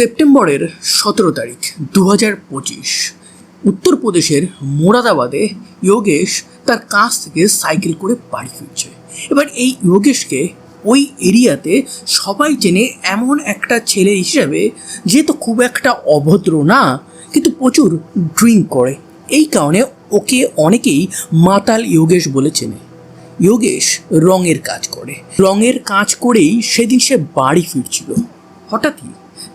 সেপ্টেম্বরের সতেরো তারিখ দু হাজার পঁচিশ। উত্তরপ্রদেশের মোরাদাবাদে যোগেশ তার কাছ থেকে সাইকেল করে বাড়ি ফিরছে। এবার এই যোগেশকে ওই এরিয়াতে সবাই চেনে এমন একটা ছেলে হিসেবে যে তো খুব একটা অভদ্র না, কিন্তু প্রচুর ড্রিঙ্ক করে। এই কারণে ওকে অনেকেই মাতাল যোগেশ বলে চেনে। যোগেশ রঙের কাজ করে। রঙের কাজ করেই সেদিন সে বাড়ি ফিরছিল। হঠাৎই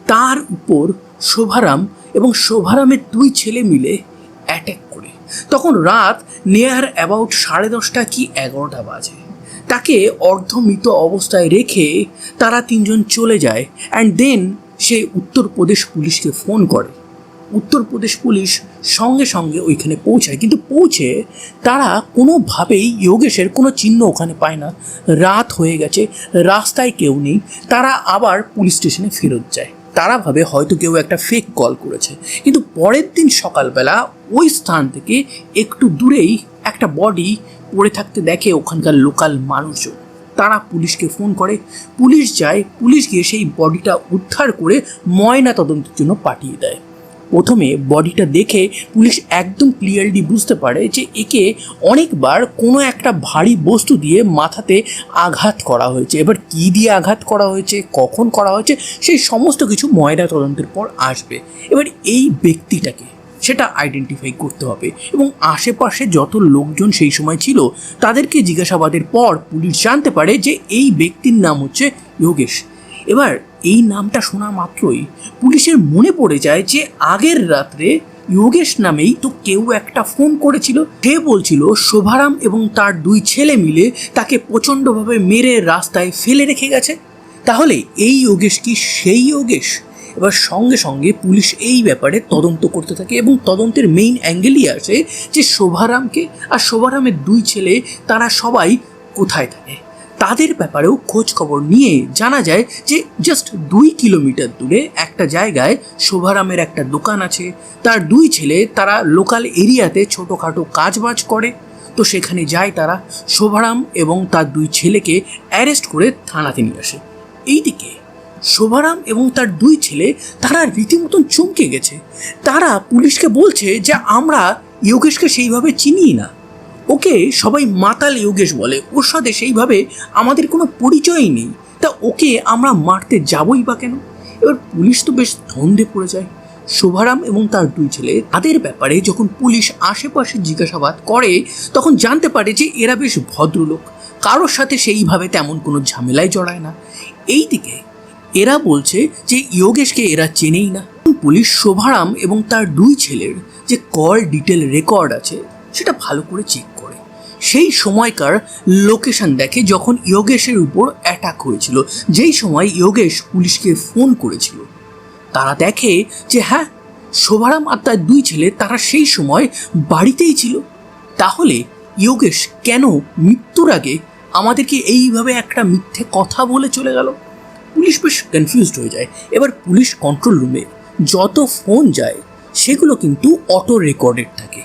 তার উপর শোভারাম এবং শোভারামের দুই ছেলে মিলে অ্যাটাক করে। তখন রাত নেয়ার অ্যাবাউট সাড়ে দশটা কি এগারোটা বাজে। তাকে অর্ধমৃত অবস্থায় রেখে তারা তিনজন চলে যায় অ্যান্ড দেন সে উত্তরপ্রদেশ পুলিশকে ফোন করে। উত্তরপ্রদেশ পুলিশ সঙ্গে সঙ্গে ওইখানে পৌঁছায়। কিন্তু পৌঁছে তারা কোনোভাবেই যোগেশের কোনো চিহ্ন ওখানে পায় না। রাত হয়ে গেছে, রাস্তায় কেউ নেই। তারা আবার পুলিশ স্টেশনে ফেরত যায়। তারা ভাবে হয়তো কেউ একটা ফেক কল করেছে। কিন্তু পরের দিন সকালবেলা ওই স্থান থেকে একটু দূরেই একটা বডি পড়ে থাকতে দেখে ওখানকার লোকাল মানুষজন। তারা পুলিশকে ফোন করে, পুলিশ যায়, পুলিশ গিয়ে সেই বডিটা উদ্ধার করে ময়না তদন্তের জন্য পাঠিয়ে দেয়। প্রথমে বডিটা দেখে পুলিশ একদম ক্লিয়ারলি বুঝতে পারে যে একে অনেকবার কোনো একটা ভারী বস্তু দিয়ে মাথাতে আঘাত করা হয়েছে। এবার কী দিয়ে আঘাত করা হয়েছে, কখন করা হয়েছে, সেই সমস্ত কিছু ময়না তদন্তের পর আসবে। এবার এই ব্যক্তিটাকে সেটা আইডেন্টিফাই করতে হবে এবং আশেপাশে যত লোকজন সেই সময় ছিল, তাদেরকে জিজ্ঞাসাবাদের পর পুলিশ জানতে পারে যে এই ব্যক্তির নাম হচ্ছে যোগেশ। এবার এই নামটা শোনা মাত্রই পুলিশের মনে পড়ে যায় যে আগের রাত্রে যোগেশ নামেই তো কেউ একটা ফোন করেছিল। সে বলছিল, শোভারাম এবং তার দুই ছেলে মিলে তাকে প্রচণ্ডভাবে মেরে রাস্তায় ফেলে রেখে গেছে। তাহলে এই যোগেশ কি সেই যোগেশ? এবার সঙ্গে সঙ্গে পুলিশ এই ব্যাপারে তদন্ত করতে থাকে এবং তদন্তের মেইন অ্যাঙ্গেলই আসে যে শোভারামকে আর শোভারামের দুই ছেলে, তারা সবাই কোথায় থাকে? তাদের ব্যাপারেও খোঁজ খবর নিয়ে জানা যায় যে জাস্ট দুই কিলোমিটার দূরে একটা জায়গায় শোভারামের একটা দোকান আছে। তার দুই ছেলে তারা লোকাল এরিয়াতে ছোটোখাটো কাজবাজ করে। তো সেখানে যায় তারা শোভারাম এবং তার দুই ছেলেকে অ্যারেস্ট করে থানাতে নিয়ে আসে। এইদিকে শোভারাম এবং তার দুই ছেলে তারা রীতিমতন চমকে গেছে। তারা পুলিশকে বলছে যে, আমরা যোগেশকে সেইভাবে চিনি না। ওকে সবাই মাতাল যোগেশ বলে। ওর সাথে সেইভাবে আমাদের কোনো পরিচয়ই নেই। তা ওকে আমরা মারতে যাবই বা কেন? এবার পুলিশ তো বেশ ধন্দে পড়ে যায়। শোভারাম এবং তার দুই ছেলে তাদের ব্যাপারে যখন পুলিশ আশেপাশে জিজ্ঞাসাবাদ করে, তখন জানতে পারে যে এরা বেশ ভদ্রলোক। কারোর সাথে সেইভাবে তেমন কোনো ঝামেলায় জড়ায় না। এইদিকে এরা বলছে যে যোগেশকে এরা চেনেই না। পুলিশ শোভারাম এবং তার দুই ছেলের যে কল ডিটেল রেকর্ড আছে, সেটা ভালো করে চেক সেই সময়কার লোকেশন দেখে যখন যোগেশের উপর অ্যাটাক হয়েছিল যেই সময় যোগেশ পুলিশকে ফোন করেছিল, তারা দেখে যে হ্যাঁ শোভারাম আর তার দুই ছেলে তারা সেই সময় বাড়িতেই ছিল। তাহলে যোগেশ কেন মৃত্যুর আগে আমাদেরকে এইভাবে একটা মিথ্যে কথা বলে চলে গেল? পুলিশ বেশ কনফিউজড হয়ে যায়। এবার পুলিশ কন্ট্রোল রুমে যত ফোন যায়, সেগুলো কিন্তু অটো রেকর্ডেড থাকে।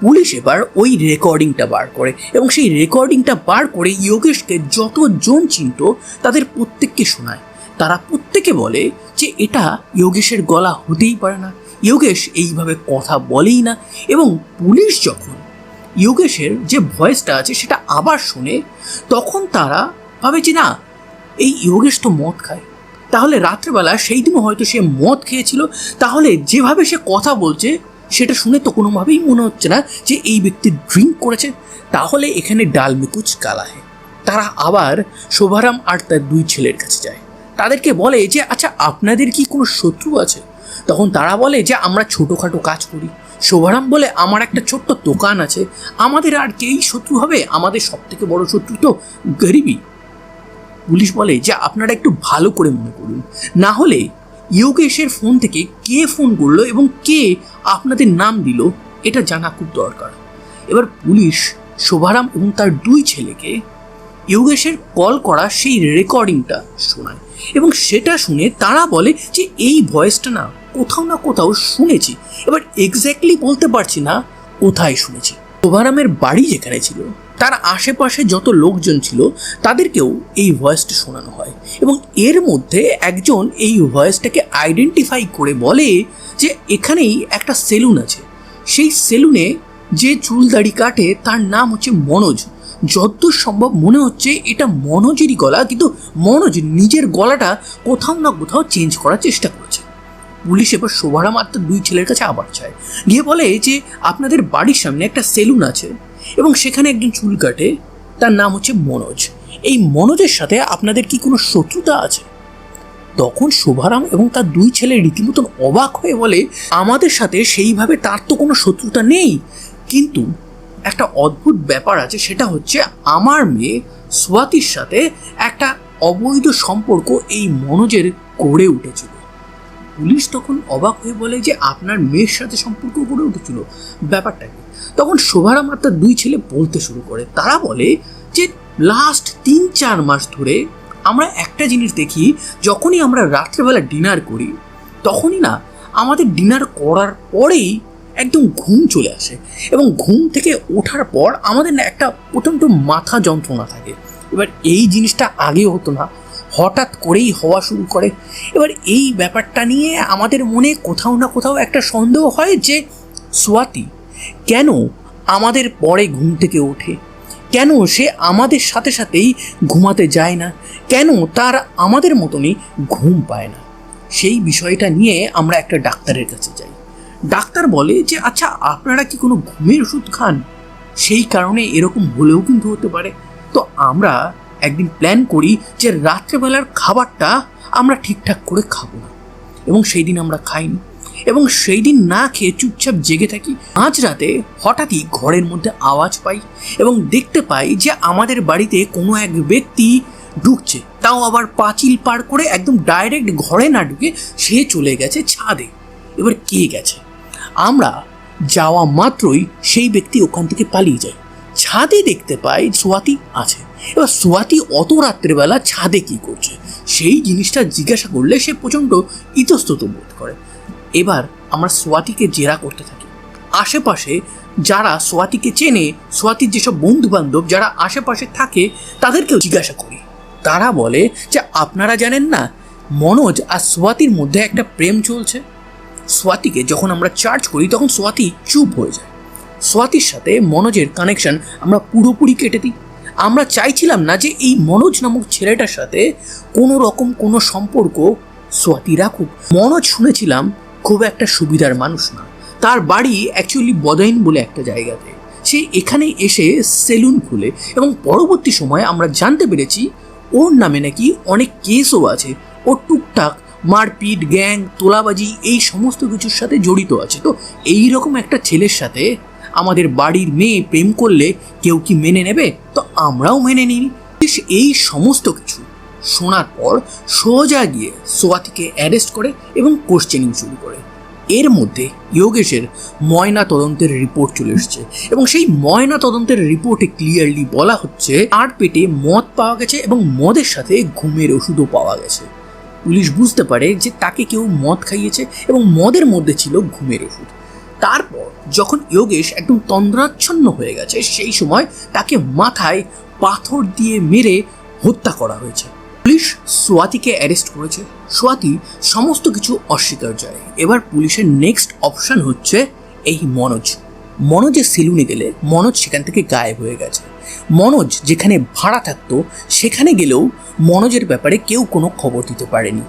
পুলিশ এবার ওই রেকর্ডিংটা বার করে এবং সেই রেকর্ডিংটা বার করে যোগেশকে যতজন চিনত তাদের প্রত্যেককে শোনায়। তারা প্রত্যেকে বলে যে এটা যোগেশের গলা হতেই পারে না। যোগেশ এইভাবে কথা বলেই না এবং পুলিশ যখন যোগেশের যে ভয়েসটা আছে সেটা আবার শুনে, তখন তারা ভাবে যে না, এই যোগেশ তো মদ খায়। তাহলে রাত্রেবেলা সেই দিনও হয়তো সে মদ খেয়েছিল। তাহলে যেভাবে সে কথা বলছে সেটা শুনে তো কোনোভাবেই মনে হচ্ছে না যে এই ব্যক্তি ড্রিঙ্ক করেছে। তাহলে এখানে ডাল মিকুচ কালাহে তারা আবার শোভারাম আর তার দুই ছেলের কাছে যায়। তাদেরকে বলে যে আচ্ছা আপনাদের কি কোনো শত্রু আছে? তখন তারা বলে যে, আমরা ছোটোখাটো কাজ করি। শোভারাম বলে, আমার একটা ছোট্ট দোকান আছে। আমাদের আর কেই শত্রু হবে? আমাদের সব থেকে বড় শত্রু তো গরিবই। পুলিশ বলে যে, আপনারা একটু ভালো করে মনে করুন। না হলে যোগেশের ফোন থেকে কে ফোন করল এবং কে আপনাদের নাম দিল, এটা জানা খুব দরকার। এবার পুলিশ, শোভারাম এবং তার দুই ছেলেকে যোগেশের কল করা সেই রেকর্ডিংটা শোনায় এবং সেটা শুনে তারা বলে যে এই ভয়েসটা না কোথাও না কোথাও শুনেছি। এবার এক্স্যাক্টলি বলতে পারছি না, কোথায় শুনেছি। শোভারামের বাড়ি যেখানে ছিল তার আশেপাশে যত লোকজন ছিল, তাদেরকেও এই ভয়েসটা শোনানো হয়। এবং এর মধ্যে একজন এই ভয়েসটাকে আইডেন্টিফাই করে বলে যে এখানেই একটা সেলুন আছে। সেই সেলুনে যে চুল দাড়ি কাটে, তার নাম হচ্ছে মনোজ। যতদূর সম্ভব মনে হচ্ছে এটা মনোজেরই গলা, কিন্তু মনোজ নিজের গলাটা কোথাও না কোথাও চেঞ্জ করার চেষ্টা করছে। পুলিশ এবার শোভারাম আর তার দুই ছেলের কাছে আবার চায় গিয়ে বলে যে, আপনাদের বাড়ির সামনে একটা সেলুন আছে। এবং সেখানে একজন চুল কাটে, তার নাম হচ্ছে মনোজ। এই মনোজের সাথে আপনাদের কি কোনো শত্রুতা আছে? তখন শোভারাম এবং তার দুই ছেলে রীতিমতন অবাক হয়ে বলে, আমাদের সাথে সেইভাবে তার তো কোনো শত্রুতা নেই। কিন্তু একটা অদ্ভুত ব্যাপার আছে, সেটা হচ্ছে আমার মেয়ে সোয়াতির সাথে একটা অবৈধ সম্পর্ক এই মনোজের গড়ে উঠেছিল। পুলিশ তখন অবাক হয়ে বলে যে, আপনার মেয়ের সাথে সম্পর্ক গড়ে উঠেছিল। ব্যাপারটা কি? তখন শোভারাম আর তার দুই ছেলে বলতে শুরু করে। তারা বলে যে লাস্ট তিন চার মাস ধরে আমরা একটা জিনিস দেখি, যখনই আমরা রাত্রেবেলা ডিনার করি, তখনই না, আমাদের ডিনার করার পরেই একদম ঘুম চলে আসে এবং ঘুম থেকে ওঠার পর আমাদের না একটা প্রচণ্ড মাথা যন্ত্রণা থাকে। এবার এই জিনিসটা আগে হতো না, হঠাৎ করেই হওয়া শুরু করে। এবার এই ব্যাপারটা নিয়ে আমাদের মনে কোথাও না কোথাও একটা সন্দেহ হয় যে সোয়াতি কেন আমাদের পরে ঘুম থেকে ওঠে? কেন সে আমাদের সাথে সাথেই ঘুমাতে যায় না? কেন তার আমাদের মতনই ঘুম পায় না? সেই বিষয়টা নিয়ে আমরা একটা ডাক্তারের কাছে যাই। ডাক্তার বলে যে আচ্ছা আপনারা কি কোনো ঘুমের ওষুধ খান? সেই কারণে এরকম হলেও কিন্তু হতে পারে। তো আমরা একদিন প্ল্যান করি যে, রাত্রেবেলার খাবারটা আমরা ঠিকঠাক করে খাব না। এবং সেই দিন আমরা খাইনি। এবং সেই দিন না খেয়ে চুপচাপ জেগে থাকি। আজ রাতে হঠাৎই ঘরের মধ্যে আওয়াজ পাই এবং দেখতে পাই যে আমাদের বাড়িতে কোনো এক ব্যক্তি ঢুকছে। তাও আবার পাঁচিল পার করে একদম ডাইরেক্ট ঘরে না ঢুকে সে চলে গেছে ছাদে। এবার কে গেছে? আমরা যাওয়া মাত্রই সেই ব্যক্তি ওখান থেকে পালিয়ে যায় ছাদে দেখতে পাই সোয়াতি আছে। এবার সোয়াতি অত রাত্রেবেলা ছাদে কি করছে? সেই জিনিসটা জিজ্ঞাসা করলে সে প্রচণ্ড ইতস্তত বোধ করে। এবার আমরা সোয়াতিকে জেরা করতে থাকি। আশেপাশে যারা সোয়াতিকে চেনে সোয়াতির যেসব বন্ধু বান্ধব যারা আশেপাশে থাকে, তাদেরকেও জিজ্ঞাসা করি। তারা বলে যে, আপনারা জানেন না, মনোজ আর সোয়াতির মধ্যে একটা প্রেম চলছে? সোয়াতিকে যখন আমরা চার্জ করি, তখন সোয়াতি চুপ হয়ে যায়। সোয়াতির সাথে মনোজের কানেকশন আমরা পুরোপুরি কেটে দিই। আমরা চাইছিলাম না যে এই মনোজ নামক ছেলেটার সাথে কোনো রকম কোনো সম্পর্ক সোয়াতি রাখুক। মনোজ শুনেছিলাম খুব একটা সুবিধার মানুষ না। তার বাড়ি অ্যাকচুয়ালি বদাইন বলে একটা জায়গাতে। সে এখানে এসে সেলুন খুলে এবং পরবর্তী সময়ে আমরা জানতে পেরেছি ওর নামে নাকি অনেক কেসও আছে। ও টুকটাক মারপিট, গ্যাং, তোলাবাজি এই সমস্ত কিছুর সাথে জড়িত আছে। তো এই রকম একটা ছেলের সাথে আমাদের বাড়ির মেয়ে প্রেম করলে কেউ কি মেনে নেবে? তো আমরাও মেনে নিই। এই সমস্ত কিছু শোনার পর সোজা গিয়ে সোয়াতিকে অ্যারেস্ট করে এবং কোশ্চেনিং শুরু করে। এর মধ্যে যোগেশের ময়না তদন্তের রিপোর্ট চলে এসেছে এবং সেই ময়না তদন্তের রিপোর্টে ক্লিয়ারলি বলা হচ্ছে আর পেটে মদ পাওয়া গেছে এবং মদের সাথে ঘুমের ওষুধও পাওয়া গেছে। পুলিশ বুঝতে পারে যে তাকে কেউ মদ খাইয়েছে এবং মদের মধ্যে ছিল ঘুমের ওষুধ। তারপর যখন যোগেশ একদম তন্দ্রাচ্ছন্ন হয়ে গেছে, সেই সময় তাকে মাথায় পাথর দিয়ে মেরে হত্যা করা হয়েছে। পুলিশ সোয়াতিকে অ্যারেস্ট করেছে। সোয়াতি সমস্ত কিছু অস্বীকার যায় এবার পুলিশের নেক্সট অপশন হচ্ছে এই মনোজ। মনোজের সেলুনে গেলে, মনোজ সেখান থেকে গায়েব হয়ে গেছে। মনোজ যেখানে ভাড়া থাকতো, সেখানে গেলেও মনোজের ব্যাপারে কেউ কোনো খবর দিতে পারেনি।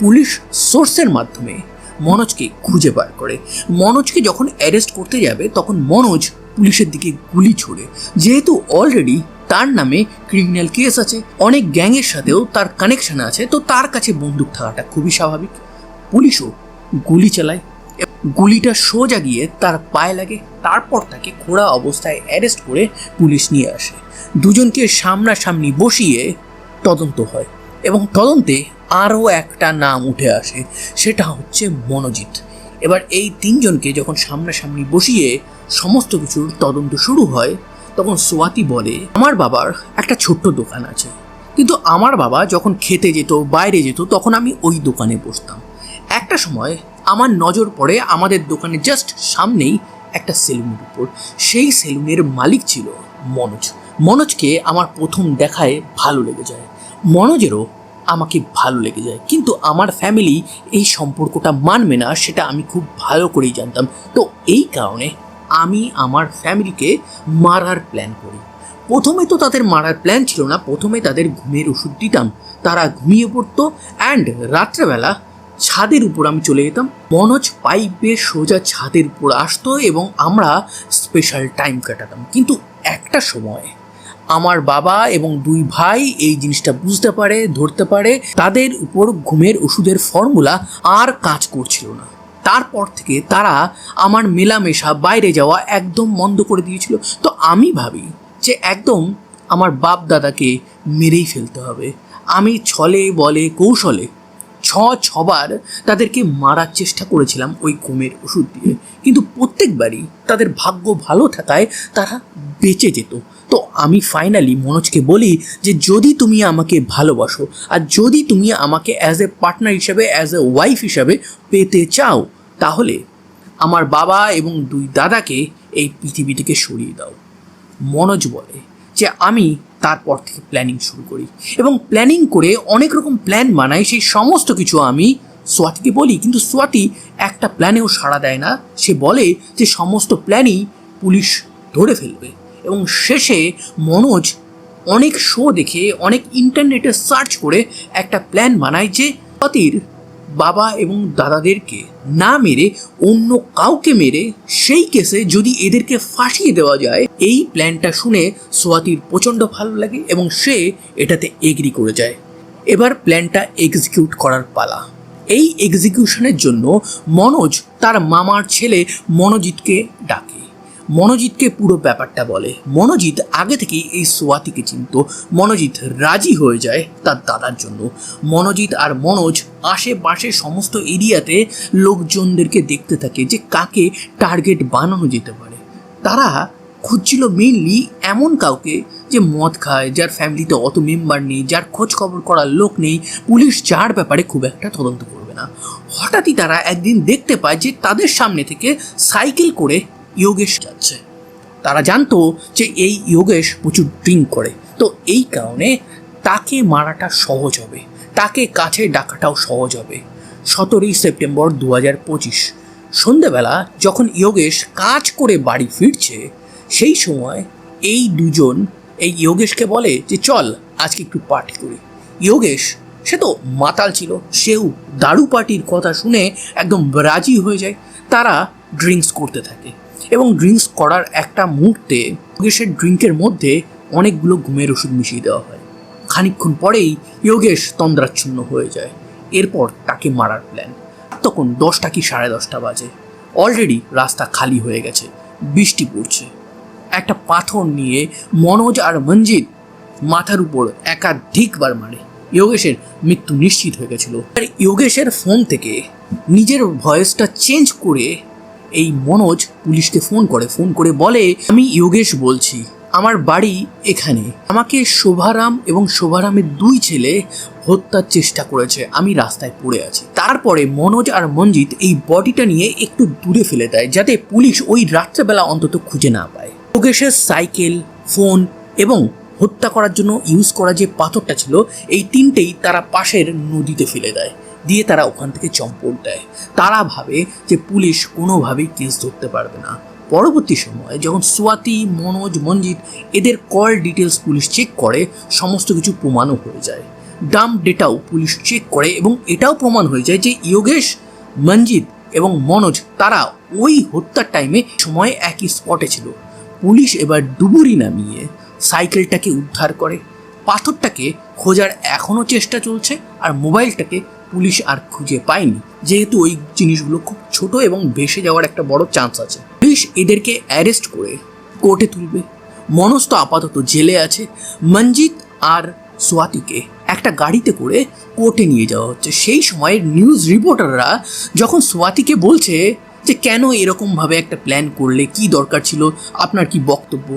পুলিশ সোর্সের মাধ্যমে মনোজকে খুঁজে বার করে। মনোজকে যখন অ্যারেস্ট করতে যাবে, তখন মনোজ পুলিশের দিকে গুলি ছোড়ে। যেহেতু অলরেডি তার নামে ক্রিমিনাল কেস আছে। অনেক গ্যাংয়ের সাথেও তার কানেকশন আছে। তো তার কাছে বন্দুক থাকাটা খুবই স্বাভাবিক। পুলিশও গুলি চালায়। গুলিটা সোজা গিয়ে তার পায়ে লাগে। তারপর তাকে খোড়া অবস্থায় অ্যারেস্ট করে পুলিশ নিয়ে আসে। দুজনকে সামনাসামনি বসিয়ে তদন্ত হয় এবং তদন্তে আরও একটা নাম উঠে আসে। সেটা হচ্ছে মনোজিৎ। এবার এই তিনজনকে যখন সামনাসামনি বসিয়ে সমস্ত কিছুর তদন্ত শুরু হয় তখন সোয়াতি বলে, আমার বাবার একটা ছোট্ট দোকান আছে। কিন্তু আমার বাবা যখন খেতে যেত, বাইরে যেত, তখন আমি ওই দোকানে বসতাম। একটা সময় আমার নজর পড়ে আমাদের দোকানে জাস্ট সামনেই একটা সেলুনের উপর। সেই সেলুনের মালিক ছিল মনোজ। মনোজকে আমার প্রথম দেখায় ভালো লেগে যায়। মনোজেরও আমাকে ভালো লেগে যায়। কিন্তু আমার ফ্যামিলি এই সম্পর্কটা মানবে না, সেটা আমি খুব ভালো করেই জানতাম। তো এই কারণে আমি আমার ফ্যামিলিকে মারার প্ল্যান করি। প্রথমে তো তাদের মারার প্ল্যান ছিল না, প্রথমে তাদের ঘুমের ওষুধ দিতাম। তারা ঘুমিয়ে পড়তো অ্যান্ড রাত্রেবেলা ছাদের উপর আমি চলে যেতাম। মনোজ পাইপে সোজা ছাদের উপর আসতো এবং আমরা স্পেশাল টাইম কাটাতাম। কিন্তু একটা সময় আমার বাবা এবং দুই ভাই এই জিনিসটা বুঝতে পারে, ধরতে পারে, তাদের উপর ঘুমের ওষুধের ফর্মুলা আর কাজ করছিল না। তারপর থেকে তারা আমার মেলামেশা, বাইরে যাওয়া একদম বন্ধ করে দিয়েছিল। তো আমি ভাবি যে একদম আমার বাপ দাদাকে মেরেই ফেলতে হবে। আমি ছলে বলে, কৌশলে ছ ছবার তাদেরকে মারার চেষ্টা করেছিলাম ওই ঘুমের ওষুধ দিয়ে। কিন্তু প্রত্যেকবারই তাদের ভাগ্য ভালো থাকায় তারা বেঁচে যেত। তো আমি ফাইনালি মনোজকে বলি যে, যদি তুমি আমাকে ভালোবাসো, আর যদি তুমি আমাকে অ্যাজ এ পার্টনার হিসাবে অ্যাজ এ ওয়াইফ হিসাবে পেতে চাও তাহলে আমার বাবা এবং দুই দাদাকে এই পৃথিবী থেকে সরিয়ে দাও। মনোজ বলে যে আমি তারপর থেকে প্ল্যানিং শুরু করি এবং প্ল্যানিং করে অনেক রকম প্ল্যান বানাই, সেই সমস্ত কিছু আমি সোয়াতিকে বলি। কিন্তু সোয়াতি একটা প্ল্যানেও সাড়া দেয় না। সে বলে যে সমস্ত প্ল্যানই পুলিশ ধরে ফেলবে এবং শেষে মনোজ অনেক শো দেখে, অনেক ইন্টারনেটে সার্চ করে একটা প্ল্যান বানায় যে সোয়াতির বাবা এবং দাদাদেরকে না মেরে অন্য কাউকে মেরে সেই কেসে যদি এদেরকে ফাঁসিয়ে দেওয়া যায়, এই প্ল্যানটা শুনে সোয়াতির প্রচণ্ড ভালো লাগে এবং সে এটাতে এগ্রি করে যায়। এবার প্ল্যানটা এক্সিকিউট করার পালা। এই এক্সিকিউশনের জন্য মনোজ তার মামার ছেলে মনোজিৎকে ডাকে। মনোজিৎকে পুরো ব্যাপারটা বলে। মনোজিৎ আগে থেকেই এই সোয়াতিকে চিনত। মনোজিৎ রাজি হয়ে যায় তার দাদার জন্য। মনোজিৎ আর মনোজ আশেপাশে সমস্ত এরিয়াতে লোকজনদেরকে দেখতে থাকে যে কাকে টার্গেট বানানো যেতে পারে। তারা খুঁজছিল মেইনলি এমন কাউকে যে মদ খায়, যার ফ্যামিলিতে অত মেম্বার নেই, যার খোঁজ খবর করার লোক নেই। পুলিশ যার ব্যাপারে খুব একটা তদন্ত করবে না। হঠাৎই তারা একদিন দেখতে পায় যে তাদের সামনে থেকে সাইকেল করে যোগেশ যাচ্ছে। তারা জানতো যে এই যোগেশ প্রচুর ড্রিঙ্ক করে। তো এই কারণে তাকে মারাটা সহজ হবে। তাকে কাছে ডাকাটাও সহজ হবে। সতেরোই সেপ্টেম্বর দু হাজার পঁচিশ সন্ধেবেলা যখন যোগেশ কাজ করে বাড়ি ফিরছে, সেই সময় এই দুজন, এই যোগেশকে বলে যে, চল, আজকে একটু পার্টি করি। যোগেশ, সে তো মাতাল ছিল, সেও দারু পার্টির কথা শুনে একদম রাজি হয়ে যায়। তারা ড্রিঙ্কস করতে থাকে। এবং ড্রিঙ্কস করার একটা মুহূর্তে যোগেশের ড্রিঙ্কের মধ্যে অনেকগুলো ঘুমের ওষুধ মিশিয়ে দেওয়া হয়। খানিকক্ষণ পরেই যোগেশ তন্দ্রাচ্ছন্ন হয়ে যায়। এরপর তাকে মারার প্ল্যান তখন দশটা কি সাড়ে দশটা বাজে। অলরেডি রাস্তা খালি হয়ে গেছে। বৃষ্টি পড়ছে। একটা পাথর নিয়ে মনোজ আর মঞ্জিত মাথার উপর একাধিকবার মারে। যোগেশের মৃত্যু নিশ্চিত হয়ে গেছিল। আর যোগেশের ফোন থেকে নিজের ভয়েসটা চেঞ্জ করে এই মনোজ পুলিশকে ফোন করে ফোন করে বলে, আমি যোগেশ বলছি। আমার বাড়ি এখানে। আমাকে শোভারাম এবং শোভারামের দুই ছেলে হত্যার চেষ্টা করেছে। আমি রাস্তায় পড়ে আছি। তারপরে মনোজ আর মঞ্জিত এই বডিটা নিয়ে একটু দূরে ফেলে দেয়, যাতে পুলিশ ওই রাত্রেবেলা অন্তত খুঁজে না পায়। যোগেশের সাইকেল, ফোন এবং হত্যা করার জন্য ইউজ করা যে পাথরটা ছিল, এই তিনটেই তারা পাশের নদীতে ফেলে দেয়। দিয়ে তারা ওখান থেকে চম্পট দেয়। তারা ভাবে যে পুলিশ কোনোভাবেই কেস ধরতে পারবে না। পরবর্তী সময়ে যখন সোয়াতি মনোজ, মঞ্জিত এদের কল ডিটেলস পুলিশ চেক করে, সমস্ত কিছু প্রমাণও হয়ে যায়। ডাম ডেটাও পুলিশ চেক করে এবং এটাও প্রমাণ হয়ে যায় যে যোগেশ, মঞ্জিত এবং মনোজ তারা ওই হত্যার টাইমে সময় একই স্পটে ছিল। পুলিশ এবার ডুবুরি নামিয়ে সাইকেলটাকে উদ্ধার করে। পাথরটাকে খোঁজার এখনও চেষ্টা চলছে আর মোবাইলটাকে পুলিশ আর খুঁজে পায়নি। যেহেতু ওই জিনিসগুলো খুব ছোট এবং ভেসে যাওয়ার একটা বড় চান্স আছে। পুলিশ এদেরকে অ্যারেস্ট করে কোর্টে তুলবে। মনোজ তো আপাতত জেলে আছে মঞ্জিত আর সোয়াতিকে একটা গাড়িতে করে কোর্টে নিয়ে যাওয়া হচ্ছে। সেই সময় নিউজ রিপোর্টাররা যখন সোয়াতিকে বলছে যে, কেন এরকমভাবে একটা প্ল্যান করলে? কি দরকার ছিল? আপনার কি বক্তব্য?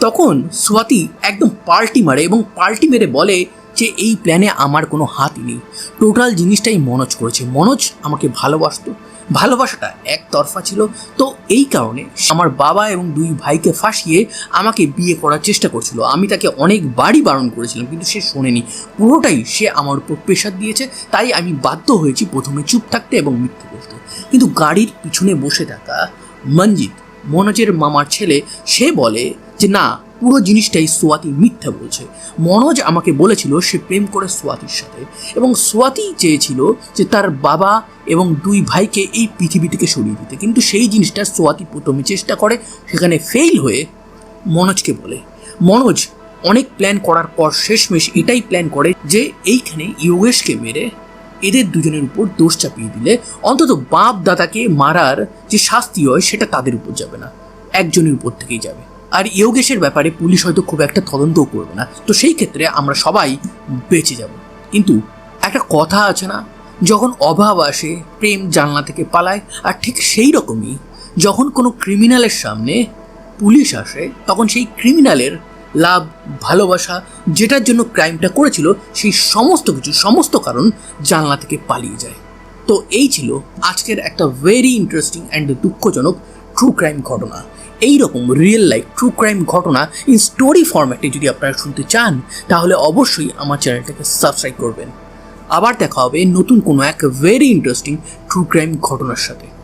তখন সোয়াতি একদম পাল্টি মারে এবং পাল্টি মেরে বলে যে এই প্ল্যানে আমার কোনো হাতই নেই। টোটাল জিনিসটাই মনোজ করেছে। মনোজ আমাকে ভালোবাসতো। ভালোবাসাটা একতরফা ছিল। তো এই কারণে আমার বাবা এবং দুই ভাইকে ফাঁসিয়ে আমাকে বিয়ে করার চেষ্টা করছিল। আমি তাকে অনেকবারই বারণ করেছিলাম, কিন্তু সে শোনেনি। পুরোটাই সে আমার উপর প্রেশার দিয়েছে। তাই আমি বাধ্য হয়েছি প্রথমে চুপ থাকতে এবং মিথ্যে বলতে। কিন্তু গাড়ির পিছনে বসে থাকা মঞ্জিত, মনোজের মামার ছেলে, সে বলে যে, না পুরো জিনিসটাই সোয়াতি মিথ্যা বলছে। মনোজ আমাকে বলেছিল সে প্রেম করে সোয়াতির সাথে এবং সোয়াতি চেয়েছিল যে তার বাবা এবং দুই ভাইকে এই পৃথিবী থেকে সরিয়ে দিতে। কিন্তু সেই জিনিসটা সোয়াতি প্রথমে চেষ্টা করে, সেখানে ফেল হয়ে মনোজকে বলে। মনোজ অনেক প্ল্যান করার পর শেষমেশ এটাই প্ল্যান করে যে এইখানে যোগেশকে মেরে এদের দুজনের উপর দোষ চাপিয়ে দিলে। অন্তত বাপ দাদাকে মারার যে শাস্তি হয় সেটা তাদের উপর যাবে না, একজনের উপর থেকেই যাবে। আর যোগেশের ব্যাপারে পুলিশ হয়তো খুব একটা তদন্তও করবে না। তো সেই ক্ষেত্রে আমরা সবাই বেঁচে যাব। কিন্তু একটা কথা আছে না, যখন অভাব আসে, প্রেম জানলা থেকে পালায়, আর ঠিক সেই রকমই যখন কোনো ক্রিমিনালের সামনে পুলিশ আসে, তখন সেই ক্রিমিনালের লাভ, ভালোবাসা, যেটার জন্য ক্রাইমটা করেছিল, সেই সমস্ত কিছু, সমস্ত কারণ জানলা থেকে পালিয়ে যায়। তো এই ছিল আজকের একটা ভেরি ইন্টারেস্টিং অ্যান্ড দুঃখজনক ট্রু ক্রাইম ঘটনা। এই রকম রিয়েল লাইফ ট্রু ক্রাইম ঘটনা ইন স্টোরি ফরম্যাটে যদি আপনারা শুনতে চান, তাহলে অবশ্যই আমার চ্যানেলটাকে সাবস্ক্রাইব করবেন। আবার দেখা হবে নতুন কোনো এক ভেরি ইন্টারেস্টিং ট্রু ক্রাইম ঘটনার সাথে।